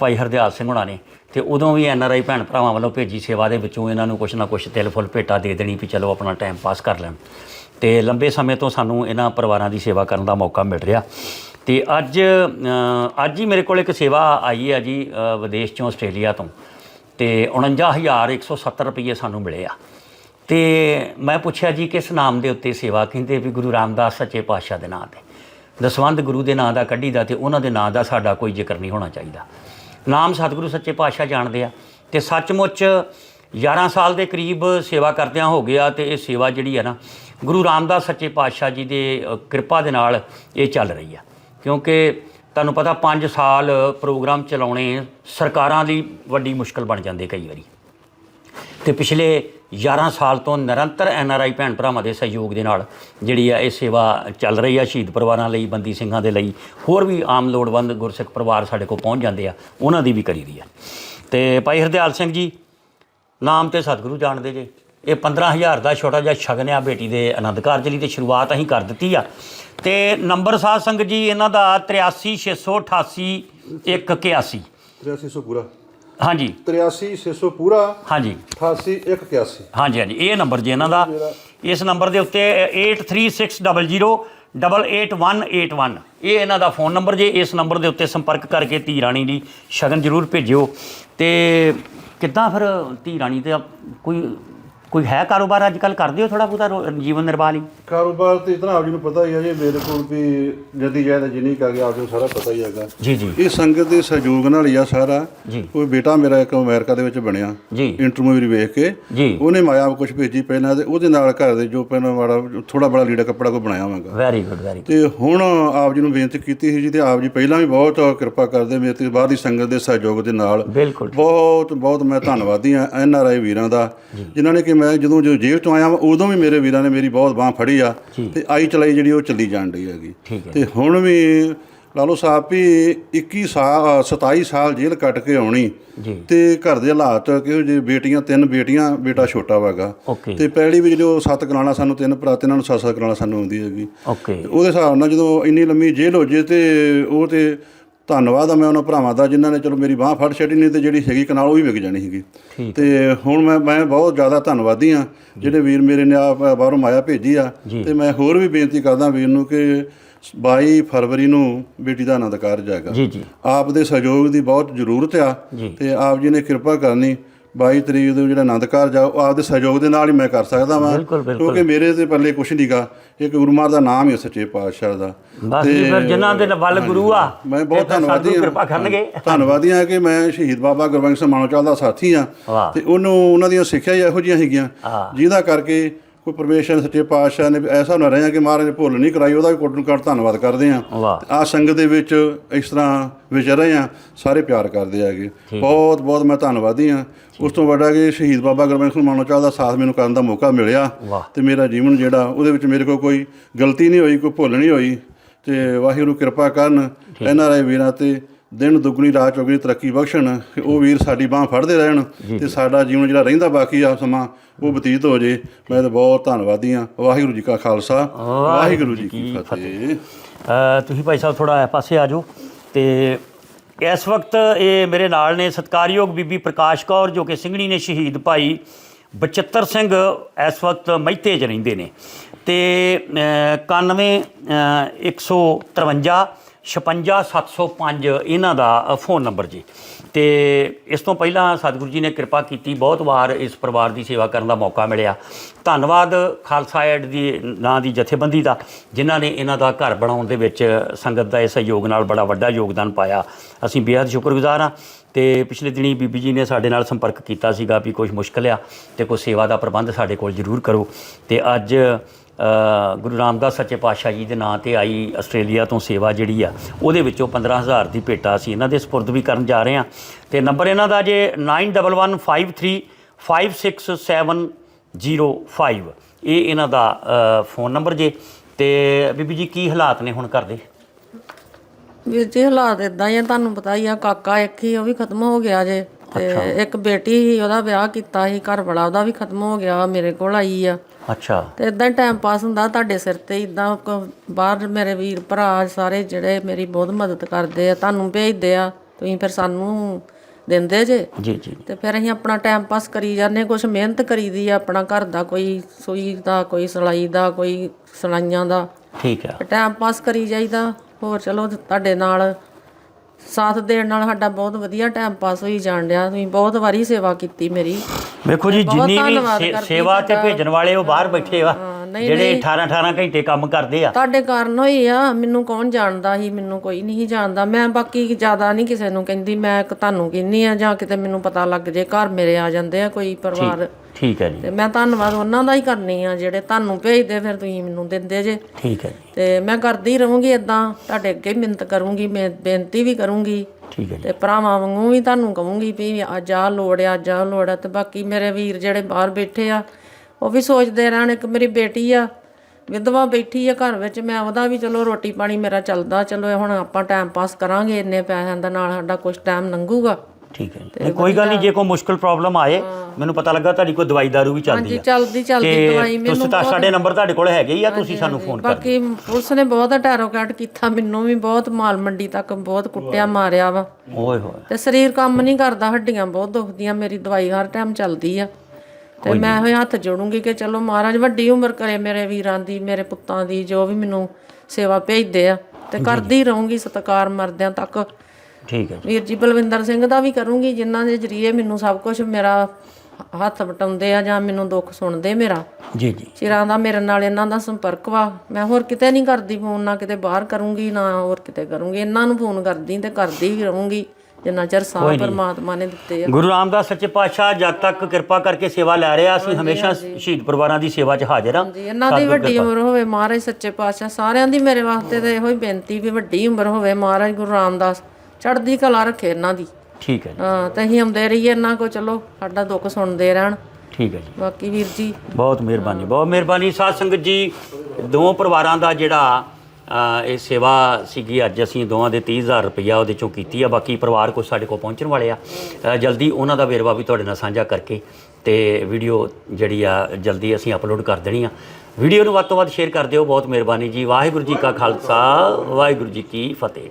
ਭਾਈ ਹਰਦਿਆਲ ਸਿੰਘ ਹੋਣਾ ਨੇ, ਤੇ ਉਦੋਂ ਵੀ ਐਨ ਆਰ ਆਈ ਭੈਣ ਭਰਾਵਾਂ ਵੱਲੋਂ ਭੇਜੀ ਸੇਵਾ ਦੇ ਵਿੱਚੋਂ ਇਹਨਾਂ ਨੂੰ ਕੁਛ ਨਾ ਕੁਛ ਤਿਲ ਫੁੱਲ ਭੇਟਾ ਦੇ ਦੇਣੀ ਵੀ ਚਲੋ ਆਪਣਾ ਟਾਈਮ ਪਾਸ ਕਰ ਲੈਣ। ਤੇ ਲੰਬੇ ਸਮੇਂ ਤੋਂ ਸਾਨੂੰ ਇਹਨਾਂ ਪਰਿਵਾਰਾਂ ਦੀ ਸੇਵਾ ਕਰਨ ਦਾ ਮੌਕਾ ਮਿਲ ਰਿਹਾ। ਤੇ ਅੱਜ ਅੱਜ ਹੀ ਮੇਰੇ ਕੋਲ ਇੱਕ ਸੇਵਾ ਆਈ ਹੈ ਜੀ ਵਿਦੇਸ਼ ਚੋਂ ਆਸਟ੍ਰੇਲੀਆ ਤੋਂ। ਤੇ 49170 ਰੁਪਏ ਸਾਨੂੰ ਮਿਲੇ ਆ। ਤੇ ਮੈਂ ਪੁੱਛਿਆ ਜੀ, ਕਿਸ ਨਾਮ ਦੇ ਉੱਤੇ ਸੇਵਾ ਕਹਿੰਦੇ ਵੀ ਗੁਰੂ ਰਾਮਦਾਸ ਸੱਚੇ ਪਾਤਸ਼ਾਹ ਦੇ ਨਾਂ ਤੇ? ਦਸਵੰਧ ਗੁਰੂ ਦੇ ਨਾਂ ਦਾ ਕੱਢੀ ਦਾ ਤੇ ਉਹਨਾਂ ਦੇ ਨਾਂ ਦਾ ਸਾਡਾ ਕੋਈ ਜ਼ਿਕਰ ਨਹੀਂ ਹੋਣਾ ਚਾਹੀਦਾ। ਨਾਮ ਸਤਿਗੁਰੂ ਸੱਚੇ ਪਾਤਸ਼ਾਹ ਜਾਣਦੇ ਆ। ਤੇ ਸੱਚਮੁੱਚ 11 ਸਾਲ ਦੇ ਕਰੀਬ ਸੇਵਾ ਕਰਦਿਆਂ ਹੋ ਗਿਆ ਤੇ ਇਹ ਸੇਵਾ ਜਿਹੜੀ ਹੈ ਨਾ ਗੁਰੂ ਰਾਮਦਾਸ ਸੱਚੇ ਪਾਤਸ਼ਾਹ ਜੀ ਦੇ ਕਿਰਪਾ ਦੇ ਨਾਲ ਇਹ ਚੱਲ ਰਹੀ ਆ। ਕਿਉਂਕਿ ਤੁਹਾਨੂੰ ਪਤਾ 5 ਸਾਲ ਪ੍ਰੋਗਰਾਮ ਚਲਾਉਣੇ ਸਰਕਾਰਾਂ ਦੀ ਵੱਡੀ ਮੁਸ਼ਕਲ ਬਣ ਜਾਂਦੇ ਕਈ ਵਾਰੀ। ਤੇ ਪਿਛਲੇ 11 ਸਾਲ ਤੋਂ ਨਿਰੰਤਰ ਐਨ ਆਰ ਆਈ ਭੈਣ ਭਰਾਵਾਂ ਦੇ ਸਹਿਯੋਗ ਦੇ ਨਾਲ ਜਿਹੜੀ ਆ ਇਹ ਸੇਵਾ ਚੱਲ ਰਹੀ ਆ ਸ਼ਹੀਦ ਪਰਿਵਾਰਾਂ ਲਈ, ਬੰਦੀ ਸਿੰਘਾਂ ਦੇ ਲਈ, ਹੋਰ ਵੀ ਆਮ ਲੋੜਵੰਦ ਗੁਰਸਿੱਖ ਪਰਿਵਾਰ ਸਾਡੇ ਕੋਲ ਪਹੁੰਚ ਜਾਂਦੇ ਆ, ਉਹਨਾਂ ਦੀ ਵੀ ਕਰੀ ਦੀ ਆ। ਤੇ ਭਾਈ ਹਰਦਿਆਲ ਸਿੰਘ ਜੀ, ਨਾਮ ਤੇ ਸਤਿਗੁਰੂ ਜਾਣਦੇ ਜੇ। ਇਹ 15000 ਦਾ ਛੋਟਾ ਜਿਹਾ ਸ਼ਗਨ ਆ ਬੇਟੀ ਦੇ ਆਨੰਦ ਕਾਰਜ ਲਈ ਤੇ ਸ਼ੁਰੂਆਤ ਅਸੀਂ ਕਰ ਦਿੱਤੀ ਆ। ਤੇ ਨੰਬਰ ਸਾਧ ਸੰਗਤ ਜੀ ਇਹਨਾਂ ਦਾ 83688 181 8300 ਪੂਰਾ। ਹਾਂਜੀ। 83600 ਪੂਰਾ ਹਾਂਜੀ। 88181 ਹਾਂਜੀ ਹਾਂਜੀ ਇਹ ਨੰਬਰ ਜੀ ਇਹਨਾਂ ਦਾ। ਇਸ ਨੰਬਰ ਦੇ ਉੱਤੇ 836000888181 ਇਹ ਇਹਨਾਂ ਦਾ ਫੋਨ ਨੰਬਰ ਜੇ ਇਸ ਨੰਬਰ ਦੇ ਉੱਤੇ ਸੰਪਰਕ ਕਰਕੇ ਧੀ ਰਾਣੀ ਦੀ ਸ਼ਗਨ ਜ਼ਰੂਰ ਭੇਜਿਓ। ਤੇ ਕਿੱਦਾਂ ਫਿਰ ਧੀ ਰਾਣੀ ਤੇ ਕੋਈ ਕੋਈ ਹੈ ਕਾਰੋਬਾਰ ਅੱਜ ਕੱਲ ਕਰਦੇ ਹੋ ਥੋੜਾ ਬਹੁਤਾ ਰੋ- ਜੀਵਨ ਨਿਰਵਾਹ ਲਈ? ਕਾਰੋਬਾਰ ਤੇ ਇਤਨਾ ਆਪ ਜੀ ਨੂੰ ਪਤਾ ਹੀ ਹੈ ਜੀ ਮੇਰੇ ਕੋਲ ਵੀ ਜਦੀ ਜਾਇਦਾ ਜਿੰਨੀ ਕਾ ਗਿਆ ਆਪ ਨੂੰ ਸਾਰਾ ਪਤਾ ਹੀ ਹੈਗਾ। ਜੀ ਜੀ। ਇਹ ਸੰਗਤ ਦੇ ਸਹਿਯੋਗ ਨਾਲ ਹੀ ਆ ਸਾਰਾ। ਕੋਈ ਬੇਟਾ ਮੇਰਾ ਇੱਕ ਅਮਰੀਕਾ ਦੇ ਵਿੱਚ ਬਣਿਆ। ਇੰਟਰਵਿਊ ਵੇਖ ਕੇ ਉਹਨੇ ਮਾਇਆ ਕੁਝ ਭੇਜੀ ਪਹਿਲਾਂ ਤੇ ਉਹਦੇ ਨਾਲ ਘਰ ਦੇ ਜੋ ਪਹਿਲਾਂ ਮਾੜਾ ਥੋੜਾ ਬੜਾ ਲੀੜਾ ਕੱਪੜਾ ਕੋ ਬਣਾਇਆ ਵਾਂਗਾ ਵੈਰੀ ਗੁੱਡ ਵੈਰੀ ਤੇ ਹੁਣ ਆਪ ਜੀ ਨੂੰ ਬੇਨਤੀ ਕੀਤੀ ਸੀ ਜੀ ਤੇ ਆਪ ਜੀ ਪਹਿਲਾਂ ਵੀ ਬਹੁਤ ਕਿਰਪਾ ਕਰਦੇ ਮੇਰੇ ਤੇ ਬਾਹਰ ਦੀ ਸੰਗਤ ਦੇ ਸਹਿਯੋਗ ਦੇ ਨਾਲ। ਬਹੁਤ ਬਹੁਤ ਮੈਂ ਧੰਨਵਾਦੀ ਆ ਐਨ ਆਰ ਆਈ ਵੀਰਾਂ ਦਾ ਜਿਨ੍ਹਾਂ ਨੇ ਕਿ ਮੈਂ ਜਦੋਂ ਜੋ ਜੇਲ੍ਹ ਤੋਂ ਆਇਆ ਵਾਂ, ਉਦੋਂ ਵੀ ਮੇਰੇ ਵੀਰਾਂ ਨੇ ਮੇਰੀ ਬਹੁਤ ਬਾਹ ਫੜੀ ਆ ਤੇ ਆਈ ਚਲਾਈ ਜਿਹੜੀ ਉਹ ਚੱਲੀ ਜਾਣ ਡਈ ਹੈਗੀ। ਤੇ ਹੁਣ ਵੀ ਲਾ ਲਓ ਸਾਹਿਬ ਵੀ 21 ਸਾਲ 27 ਸਾਲ ਜੇਲ੍ਹ ਕੱਟ ਕੇ ਆਉਣੀ। ਤੇ ਘਰ ਦੇ ਹਾਲਾਤ ਕਿਹੋ ਜਿਹੇ? ਬੇਟੀਆਂ ਤਿੰਨ ਬੇਟੀਆਂ ਬੇਟਾ ਛੋਟਾ ਵਾਗਾ ਓਕੇ। ਤੇ ਪਹਿਲੀ ਵੀ ਜਦੋਂ ਸੱਤ ਕਰਾਣਾ ਸਾਨੂੰ ਤਿੰਨ ਭਰਾ ਤੇ ਇਹਨਾਂ ਨੂੰ ਸੱਤ ਸੱਤ ਕਰਾਣਾ ਸਾਨੂੰ ਆਉਂਦੀ ਹੈਗੀ। ਓਕੇ। ਉਹਦੇ ਹਿਸਾਬ ਨਾਲ ਜਦੋਂ ਇੰਨੀ ਲੰਮੀ ਜੇਲ੍ਹ ਹੋ ਜੇ ਤੇ ਉਹ ਤੇ ਧੰਨਵਾਦ ਆ ਮੈਂ ਉਹਨਾਂ ਭਰਾਵਾਂ ਦਾ ਜਿਨ੍ਹਾਂ ਨੇ ਚਲੋ ਮੇਰੀ ਬਾਹ ਫੜ ਛੱਡੀ ਨਹੀਂ ਤੇ ਜਿਹੜੀ ਹੈਗੀ ਕਨਾਲ ਉਹ ਵੀ ਵਿਕ ਜਾਣੀ ਸੀਗੀ। ਠੀਕ ਤੇ ਹੁਣ ਮੈਂ ਮੈਂ ਬਹੁਤ ਜ਼ਿਆਦਾ ਧੰਨਵਾਦੀ ਆ ਜਿਹੜੇ ਵੀਰ ਮੇਰੇ ਨੇ ਆ ਬਾਹਰੋਂ ਮਾਇਆ ਭੇਜੀ ਆ। ਤੇ ਮੈਂ ਹੋਰ ਵੀ ਬੇਨਤੀ ਕਰਦਾ ਵੀਰ ਨੂੰ ਕਿ 22 ਫਰਵਰੀ ਨੂੰ ਬੇਟੀ ਦਾ ਆਨੰਦ ਕਾਰਜ ਹੈਗਾ। ਜੀ ਜੀ। ਆਪ ਦੇ ਸਹਿਯੋਗ ਦੀ ਬਹੁਤ ਜ਼ਰੂਰਤ ਆ। ਤੇ ਆਪ ਜੀ ਨੇ ਕਿਰਪਾ ਕਰਨੀ 22 ਤਰੀਕ ਨੂੰ ਜਿਹੜਾ ਆਨੰਦ ਕਾਰਜ ਆ ਉਹ ਆਪ ਦੇ ਸਹਿਯੋਗ ਦੇ ਨਾਲ ਹੀ ਮੈਂ ਕਰ ਸਕਦਾ ਵਾਂ। ਕਿਉਂਕਿ ਮੇਰੇ ਤੇ ਪੱਲੇ ਕੁਛ ਨਹੀਂਗਾ ਇੱਕ ਗੁਰੂ ਮਹਾਰਾਜ ਦਾ ਨਾਮ ਹੀ ਸੱਚੇ ਪਾਤਸ਼ਾਹ ਦਾ। ਫਿਰ ਜਿਨ੍ਹਾਂ ਦੇ ਵੱਲ ਗੁਰੂ ਆ ਮੈਂ ਬਹੁਤ ਤਾਂ ਧੰਨਵਾਦੀ ਹਾਂ। ਕਿਰਪਾ ਕਰਨਗੇ। ਧੰਨਵਾਦੀ ਹਾਂ ਕਿ ਮੈਂ ਸ਼ਹੀਦ ਬਾਬਾ ਗੁਰਬੰਗ ਸਿੰਘ ਮਾਨੋਚਾਲ ਦਾ ਸਾਥੀ ਆ ਤੇ ਉਹਨੂੰ ਉਹਨਾਂ ਦੀਆਂ ਸਿੱਖਿਆ ਇਹੋ ਜਿਹੀਆਂ ਹੈਗੀਆਂ। ਜਿਹਦਾ ਕਰਕੇ ਕੋਈ ਪਰਮੇਸ਼ਰ ਸੱਚੇ ਪਾਤਸ਼ਾਹ ਨੇ ਐਸਾ ਨਾ ਰਿਹਾ ਕਿ ਮਹਾਰਾਜ ਨੇ ਭੁੱਲ ਨਹੀਂ ਕਰਾਈ ਉਹਦਾ ਵੀ ਕੋਟਨ ਕੋਟ ਧੰਨਵਾਦ ਕਰਦੇ ਆ ਆ ਸੰਗਤ ਦੇ ਵਿੱਚ ਇਸ ਤਰ੍ਹਾਂ ਵਿਚਰ ਰਹੇ ਆ ਸਾਰੇ ਪਿਆਰ ਕਰਦੇ ਹੈਗੇ ਬਹੁਤ ਬਹੁਤ ਮੈਂ ਧੰਨਵਾਦੀ ਆ ਉਸ ਤੋਂ ਵੱਡਾ ਕਿ ਸ਼ਹੀਦ ਬਾਬਾ ਗੁਰਬੰਗ ਸਿੰਘ ਮਾਨੋਚਾਲ ਦਾ ਸਾਥ ਮੈਨੂੰ ਕਰਨ ਦਾ ਮੌਕਾ ਮਿਲਿਆ। ਤੇ ਮੇਰਾ ਜੀਵਨ ਜਿਹੜਾ ਉਹਦੇ ਵਿੱਚ ਮੇਰੇ ਕੋਲ ਕੋਈ ਗਲਤੀ ਨਹੀਂ ਹੋਈ ਕੋਈ ਭੁੱਲ ਨਹੀਂ ਹੋਈ। ਤੇ ਵਾਹਿਗੁਰੂ ਕਿਰਪਾ ਕਰਨ ਆਰ ਆਈ ਵੀਰਾਂ ਤੇ ਦਿਨ ਦੁੱਗਣੀ ਰਾਤ ਚੌਗਣੀ ਤਰੱਕੀ ਬਖਸ਼ਣ ਕਿ ਉਹ ਵੀਰ ਸਾਡੀ ਬਾਹ ਫੜਦੇ ਰਹਿਣ ਤੇ ਸਾਡਾ ਜੀਵਨ ਜਿਹੜਾ ਰਹਿੰਦਾ ਬਾਕੀ ਆ ਸਮਾਂ ਉਹ ਬਤੀਤ ਹੋ ਜੇ। ਮੈਂ ਤਾਂ ਬਹੁਤ ਧੰਨਵਾਦੀ ਆ ਵਾਹਿਗੁਰੂ ਜੀ ਕਾ ਖਾਲਸਾ। ਵਾਹਿਗੁਰੂ ਜੀ ਕੀ ਫਤਿਹ। ਤੁਸੀਂ ਭਾਈ ਸਾਹਿਬ ਥੋੜਾ ਪਾਸੇ ਆ ਜਾਓ ਤੇ ਇਸ ਵਕਤ ਇਹ ਮੇਰੇ ਨਾਲ ਨੇ ਸਤਕਾਰਯੋਗ ਬੀਬੀ ਪ੍ਰਕਾਸ਼ ਕੌਰ ਜੋ ਕਿ ਸਿੰਘਣੀ ਨੇ ਸ਼ਹੀਦ ਭਾਈ ਬਚਿੱਤਰ ਸਿੰਘ ਇਸ ਵਕਤ ਮਹਿਤੇ 'ਚ ਰਹਿੰਦੇ ਨੇ। ਤੇ ਅ, 91 ਅ, 153 56705 ਇਹਨਾਂ ਦਾ ਫੋਨ ਨੰਬਰ ਜੀ। ਤੇ ਇਸ ਤੋਂ ਪਹਿਲਾਂ ਸਤਿਗੁਰੂ ਜੀ ਨੇ ਕਿਰਪਾ ਕੀਤੀ, ਬਹੁਤ ਵਾਰ ਇਸ ਪਰਿਵਾਰ ਦੀ ਸੇਵਾ ਕਰਨ ਦਾ ਮੌਕਾ ਮਿਲਿਆ। ਧੰਨਵਾਦ ਖਾਲਸਾ ਐਡ ਦੀ, ਨਾਂ ਦੀ ਜਥੇਬੰਦੀ ਦਾ, ਜਿਨ੍ਹਾਂ ਨੇ ਇਹਨਾਂ ਦਾ ਘਰ ਬਣਾਉਣ ਦੇ ਵਿੱਚ ਸੰਗਤ ਦਾ ਇਸ ਸਹਿਯੋਗ ਨਾਲ ਬੜਾ ਵੱਡਾ ਯੋਗਦਾਨ ਪਾਇਆ। ਅਸੀਂ ਬੇहद ਸ਼ੁਕਰਗੁਜ਼ਾਰ ਹਾਂ ਤੇ ਪਿਛਲੇ ਦਿਨੀ ਬੀਬੀ ਜੀ ਨੇ ਸਾਡੇ ਨਾਲ ਸੰਪਰਕ ਕੀਤਾ ਸੀਗਾ ਵੀ ਕੁਝ ਮੁਸ਼ਕਲ ਆ ਤੇ ਕੋਈ ਸੇਵਾ ਦਾ ਪ੍ਰਬੰਧ ਸਾਡੇ ਕੋਲ ਜ਼ਰੂਰ ਕਰੋ। ਤੇ ਅੱਜ ਗੁਰੂ ਰਾਮਦਾਸ ਸੱਚੇ ਪਾਤਸ਼ਾਹ ਜੀ ਦੇ ਨਾਂ ਤੇ ਆਈ ਆਸਟ੍ਰੇਲੀਆ ਤੋਂ ਸੇਵਾ ਜਿਹੜੀ ਆ ਉਹਦੇ ਵਿੱਚੋਂ 15000 ਦੀ ਭੇਟਾ ਅਸੀਂ ਇਹਨਾਂ ਦੇ ਸਪੁਰਦ ਵੀ ਕਰਨ ਜਾ ਰਹੇ ਹਾਂ ਤੇ ਨੰਬਰ ਇਹਨਾਂ ਦਾ ਜੇ 9115356705 ਇਹ ਇਹਨਾਂ ਦਾ ਫੋਨ ਨੰਬਰ ਜੇ ਤੇ ਬੀਬੀ ਜੀ ਕੀ ਹਾਲਾਤ ਨੇ ਹੁਣ ਘਰ ਦੇ ਵੀਰ ਜੀ ਹਾਲਾਤ ਇਦਾਂ ਹੀ ਆ ਤੁਹਾਨੂੰ ਪਤਾ ਹੀ ਆ ਕਾਕਾ ਇੱਕ ਹੀ ਉਹ ਵੀ ਖਤਮ ਹੋ ਗਿਆ ਜੇ ਤੇ ਇੱਕ ਬੇਟੀ ਸੀ ਉਹਦਾ ਵਿਆਹ ਕੀਤਾ ਸੀ ਘਰ ਵਾਲਾ ਉਹਦਾ ਵੀ ਖਤਮ ਹੋ ਗਿਆ ਮੇਰੇ ਕੋਲ ਆਈ ਆ ਅੱਛਾ। ਤੇ ਇਦਾਂ ਹੀ ਟਾਈਮ ਪਾਸ ਹੁੰਦਾ ਤੁਹਾਡੇ ਸਿਰ ਤੇ ਇਦਾਂ ਬਾਹਰ ਮੇਰੇ ਵੀਰ ਭਰਾ ਸਾਰੇ ਜਿਹੜੇ ਮੇਰੀ ਬਹੁਤ ਮਦਦ ਕਰਦੇ ਆ ਤੁਹਾਨੂੰ ਭੇਜਦੇ ਆ ਤੁਸੀਂ ਫਿਰ ਸਾਨੂੰ ਦਿੰਦੇ ਜੇ। ਜੀ ਜੀ। ਤੇ ਫਿਰ ਅਸੀਂ ਆਪਣਾ ਟਾਈਮ ਪਾਸ ਕਰੀ ਜਾਂਦੇ ਕੁਝ ਮਿਹਨਤ ਕਰੀਦੀ ਆ ਆਪਣਾ ਘਰ ਦਾ ਕੋਈ ਸੂਈ ਦਾ ਕੋਈ ਸਿਲਾਈ ਦਾ ਕੋਈ ਸਿਲਾਈਆਂ ਦਾ। ਠੀਕ ਆ। ਟਾਈਮ ਪਾਸ ਕਰੀ ਜਾਈਦਾ ਹੋਰ ਚਲੋ ਤੁਹਾਡੇ ਨਾਲ ਸਾਥ ਦੇਣ ਨਾਲ ਸਾਡਾ ਬਹੁਤ ਵਧੀਆ ਟਾਈਮ ਪਾਸ ਹੋਈ ਜਾਣ ਡਿਆ। ਤੁਸੀਂ ਬਹੁਤ ਵਾਰੀ ਸੇਵਾ ਕੀਤੀ ਮੇਰੀ। ਵੇਖੋ ਜੀ ਬਹੁਤ ਜਿੰਨੀ ਵੀ ਧੰਨਵਾਦ ਸੇ- ਕਰਦੀ ਸੇਵਾ ਤੇ ਤੁਹਾਡਾ। ਭੇਜਣ ਵਾਲੇ ਉਹ ਬਾਹਰ ਬੈਠੇ ਆ। ਨਹੀਂ, ਜਿਹੜੇ 18 18 ਘੰਟੇ ਕੰਮ ਕਰਦੇ ਆ। ਤੁਹਾਡੇ ਕਾਰਨ ਹੋਈ ਆ ਮੈਨੂੰ ਕੌਣ ਜਾਣਦਾ ਸੀ ਮੈਨੂੰ ਕੋਈ ਨਹੀਂ ਜਾਣਦਾ। ਮੈਂ ਬਾਕੀ ਜ਼ਿਆਦਾ ਨਹੀਂ ਕਿਸੇ ਨੂੰ ਕਹਿੰਦੀ ਮੈਂ ਇੱਕ ਤੁਹਾਨੂੰ ਕਹਿੰਨੀ ਆ ਜਾਂ ਕਿਤੇ ਮੈਨੂੰ ਪਤਾ ਲੱਗ ਜੇ ਘਰ ਮੇਰੇ ਆ ਜਾਂਦੇ ਆ ਕੋਈ ਪਰਿਵਾਰ। ਠੀਕ ਹੈ ਜੀ। ਤੇ ਮੈਂ ਧੰਨਵਾਦ ਉਹਨਾਂ ਦਾ ਹੀ ਕਰਨੀ ਆ ਜਿਹੜੇ ਤੁਹਾਨੂੰ ਭੇਜਦੇ ਫਿਰ ਤੁਸੀਂ ਮੈਨੂੰ ਦਿੰਦੇ ਜੇ। ਠੀਕ ਹੈ ਜੀ। ਤੇ ਮੈਂ ਕਰਦੀ ਰਹੂੰਗੀ ਇਦਾਂ ਤੁਹਾਡੇ ਅੱਗੇ ਮਿੰਤ ਕਰੂੰਗੀ ਮੈਂ ਬੇਨਤੀ ਵੀ ਕਰੂੰਗੀ। ਠੀਕ ਹੈ ਜੀ। ਤੇ ਭਰਾਵਾਂ ਵਾਂਗੂ ਵੀ ਤੁਹਾਨੂੰ ਕਹੂੰਗੀ ਵੀ ਅੱਜ ਆ ਲੋੜ ਆ ਅੱਜ ਆ ਲੋੜ ਆ ਤੇ ਬਾਕੀ ਮੇਰੇ ਵੀਰ ਜਿਹੜੇ ਬਾਹਰ ਬੈਠੇ ਆ ਉਹ ਵੀ ਸੋਚਦੇ ਰਹਿਣ ਇੱਕ ਮੇਰੀ ਬੇਟੀ ਆ ਵਿਧਵਾ ਬੈਠੀ ਆ ਘਰ ਵਿੱਚ ਮੈਂ ਉਹਦਾ ਵੀ ਚਲੋ ਰੋਟੀ ਪਾਣੀ ਮੇਰਾ ਚੱਲਦਾ ਚਲੋ ਹੁਣ ਆਪਾਂ ਟਾਈਮ ਪਾਸ ਕਰਾਂਗੇ ਇੰਨੇ ਪੈਸਿਆਂ ਦਾ ਨਾਲ ਸਾਡਾ ਕੁਝ ਟਾਈਮ ਲੰਘੂਗਾ। ਠੀਕ ਹੈ। ਜੀ ਨਹੀਂ, ਕੋਈ ਗੱਲ ਨਹੀਂ ਜੇ ਕੋਈ ਮੁਸ਼ਕਲ ਪ੍ਰੋਬਲਮ ਆਏ ਮੈਨੂੰ ਪਤਾ ਲੱਗਾ ਤੁਹਾਡੀ ਕੋਈ ਦਵਾਈ ਦਾਰੂ ਵੀ ਚੱਲਦੀ ਹਾਂਜੀ ਆ। ਚੱਲਦੀ ਚੱਲਦੀ ਦਵਾਈ ਤੁਸੀਂ ਮੈਨੂੰ ਤਾਂ ਸਾਡੇ ਨੰਬਰ ਤੁਹਾਡੇ ਕੋਲ ਹੈਗੇ ਹੀ ਆ ਤੁਸੀਂ ਸਾਨੂੰ ਫੋਨ ਕਰ ਬਾਕੀ ਪੁਲਿਸ ਨੇ ਬਹੁਤ ਟੈਰੋਕੈਟ ਕੀਤਾ ਮੈਨੂੰ ਵੀ ਬਹੁਤ ਮਾਲ ਮੰਡੀ ਤੱਕ ਬਹੁਤ ਕੁੱਟਿਆ ਮਾਰਿਆ ਵਾ। ਓਏ ਹੋਏ। ਤੇ ਸਰੀਰ ਕੰਮ ਨਹੀਂ ਕਰਦਾ ਹੱਡੀਆਂ ਬਹੁਤ ਦੁਖਦੀਆਂ ਮੇਰੀ ਦਵਾਈ ਹਰ ਟਾਈਮ ਚੱਲਦੀ ਆ। ਤੇ ਮੈਂ ਇਹ ਹੱਥ ਜੋੜੂੰਗੀ ਕਿ ਚਲੋ ਮਹਾਰਾਜ ਵੱਡੀ ਉਮਰ ਕਰੇ ਮੇਰੇ ਵੀਰਾਂ ਦੀ ਮੇਰੇ ਪੁੱਤਾਂ ਦੀ ਜੋ ਵੀ ਮੈਨੂੰ ਸੇਵਾ ਭੇਜਦੇ ਆ। ਤੇ ਕਰਦੀ ਰਹੂੰਗੀ ਸਤਕਾਰ ਮਰਦਿਆਂ ਤੱਕ। ਠੀਕ ਹੈ ਵੀਰ ਜੀ ਬਲਵਿੰਦਰ ਸਿੰਘ ਦਾ ਵੀ ਕਰੂੰਗੀ ਜਿਨ੍ਹਾਂ ਦੇ ਜਰੀਏ ਮੈਨੂੰ ਸਭ ਕੁਝ ਮੇਰਾ ਹੱਥ ਵਟਾਉਂਦੇ ਆ ਜਾਂ ਮੈਨੂੰ ਦੁੱਖ ਸੁਣਦੇ ਮੇਰਾ। ਜੀ ਜੀ। ਚਿਰਾਂ ਦਾ ਮੇਰੇ ਨਾਲ ਇਹਨਾਂ ਦਾ ਸੰਪਰਕ ਵਾ। ਮੈਂ ਹੋਰ ਕਿਤੇ ਨਹੀਂ ਕਰਦੀ ਫੋਨ ਨਾ ਕਿਤੇ ਬਾਹਰ ਕਰੂੰਗੀ ਨਾ ਹੋਰ ਕਿਤੇ ਕਰੂੰਗੀ। ਇਹਨਾਂ ਨੂੰ ਫੋਨ ਕਰਦੀ ਤੇ ਕਰਦੀ ਵੀ ਰਹੂੰਗੀ। ਜਿੰਨਾ ਚਿਰ ਸਾਹ ਪਰਮਾਤਮਾ ਨੇ ਦਿੱਤੇ ਆ। ਗੁਰੂ ਰਾਮਦਾਸ ਸੱਚੇ ਪਾਤਸ਼ਾਹ ਜਦ ਤੱਕ ਕਿਰਪਾ ਕਰਕੇ ਸੇਵਾ ਲੈ ਰਿਹਾ ਅਸੀਂ ਹਮੇਸ਼ਾ ਸ਼ਹੀਦ ਪਰਿਵਾਰਾਂ ਦੀ ਸੇਵਾ 'ਚ ਹਾਜ਼ਰ ਜੀ ਇਹਨਾਂ ਦੀ ਵੱਡੀ ਉਮਰ ਹੋਵੇ ਮਹਾਰਾਜ ਸੱਚੇ ਪਾਤਸ਼ਾਹ ਸਾਰਿਆਂ ਦੀ ਮੇਰੇ ਵਾਸਤੇ ਤਾਂ ਇਹੋ ਹੀ ਬੇਨਤੀ ਵੀ ਵੱਡੀ ਉਮਰ ਹੋਵੇ ਮਹਾਰਾਜ ਗੁਰੂ ਰਾਮਦਾਸ ਚੜ੍ਹਦੀ ਕਲਾ ਰੱਖੇ ਇਹਨਾਂ ਦੀ। ਠੀਕ ਹੈ ਜੀ। ਹਾਂ ਤੇ ਅਸੀਂ ਆਉਂਦੇ ਰਹੀਏ ਇਹਨਾਂ ਕੋ ਚਲੋ ਸਾਡਾ ਦੁੱਖ ਸੁਣਦੇ ਰਹਿਣ। ਠੀਕ ਹੈ ਜੀ। ਬਾਕੀ ਵੀਰ ਜੀ। ਬਹੁਤ ਮਿਹਰਬਾਨੀ ਬਹੁਤ ਮਿਹਰਬਾਨੀ। ਸਾਧ ਸੰਗਤ ਜੀ ਦੋ ਪਰਿਵਾਰਾਂ ਦਾ ਜਿਹੜਾ ਇਹ ਸੇਵਾ ਸੀਗੀ, ਅੱਜ ਅਸੀਂ ਦੋਵਾਂ ਦੇ 30000 ਰੁਪਇਆ ਉਹਦੇ ਚੋਂ ਕੀਤੀ ਆ, ਬਾਕੀ ਪਰਿਵਾਰ ਕੁਝ ਸਾਡੇ ਕੋਲ ਪਹੁੰਚਣ ਵਾਲੇ ਆ। ਜਲਦੀ ਉਹਨਾਂ ਦਾ ਵੇਰਵਾ ਵੀ ਤੁਹਾਡੇ ਨਾਲ ਸਾਂਝਾ ਕਰਕੇ ਤੇ ਵੀਡੀਓ ਜਿਹੜੀ ਆ, ਜਲਦੀ ਅਸੀਂ ਅਪਲੋਡ ਕਰ ਦੇਣੀ ਆ। ਵੀਡੀਓ ਨੂੰ ਵੱਧ ਤੋਂ ਵੱਧ ਸ਼ੇਅਰ ਕਰ ਦਿਓ, ਬਹੁਤ ਮਿਹਰਬਾਨੀ ਜੀ। ਵਾਹਿਗੁਰੂ ਜੀ ਕਾ ਖਾਲਸਾ, ਵਾਹਿਗੁਰੂ ਜੀ ਕੀ ਫਤਿਹ।